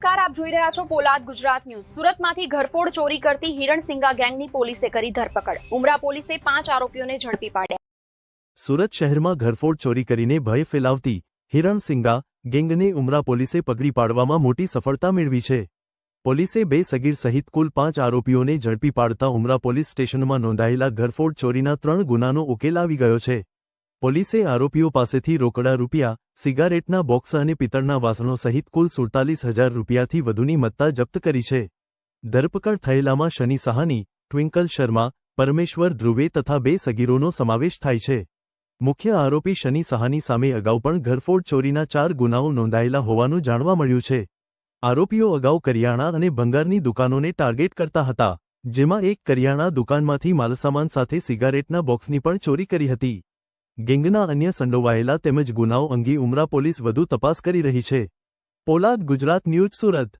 નમસ્કાર આપ જોઈ રહ્યા છો પોલાદ ગુજરાત ન્યૂઝ. સુરતમાંથી ઘરફોડ ચોરી કરતી હિરણસિંગા ગેંગની પોલીસે કરી ધરપકડ. ઉમરા પોલીસે પાંચ આરોપીઓને ઝડપી પાડ્યા. સુરત શહેરમાં ઘરફોડ ચોરી કરીને ભય ફેલાવતી હિરણસિંગા ગેંગને ઉમરા પોલીસે પકડી પાડવામાં મોટી સફળતા મેળવી છે. પોલીસે બે સગીર સહિત કુલ પાંચ આરોપીઓને ઝડપી પાડતા ઉમરા પોલીસ સ્ટેશનમાં નોંધાયેલા ઘરફોડ ચોરીના ત્રણ ગુનાનો ઉકેલ આવી ગયો છે. પોલીસે આરોપીઓ પાસેથી રોકડા રૂપિયા, સિગારેટના બોક્સ અને પિત્તળના વાસણો સહિત કુલ સુડતાલીસ હજાર રૂપિયાથી વધુની મત્તા જપ્ત કરી છે. ધરપકડ થયેલામાં શનિ સાહાની, ટ્વિંકલ શર્મા, પરમેશ્વર ધ્રુવે તથા બે સગીરોનો સમાવેશ થાય છે. મુખ્ય આરોપી શનિ સહાની સામે અગાઉ પણ ઘરફોડ ચોરીના ચાર ગુનાઓ નોંધાયેલા હોવાનું જાણવા મળ્યું છે. આરોપીઓ અગાઉ કરિયાણા અને ભંગારની દુકાનોને ટાર્ગેટ કરતા હતા, જેમાં એક કરિયાણા દુકાનમાંથી માલસામાન સાથે સિગારેટના બોક્સની પણ ચોરી કરી હતી. ગેંગના અન્ય સંડોવાયેલા તેમજ ગુનાઓ અંગે ઉમરા પોલીસ વધુ તપાસ કરી રહી છે. પોલાદ, ગુજરાત ન્યૂઝ, સુરત.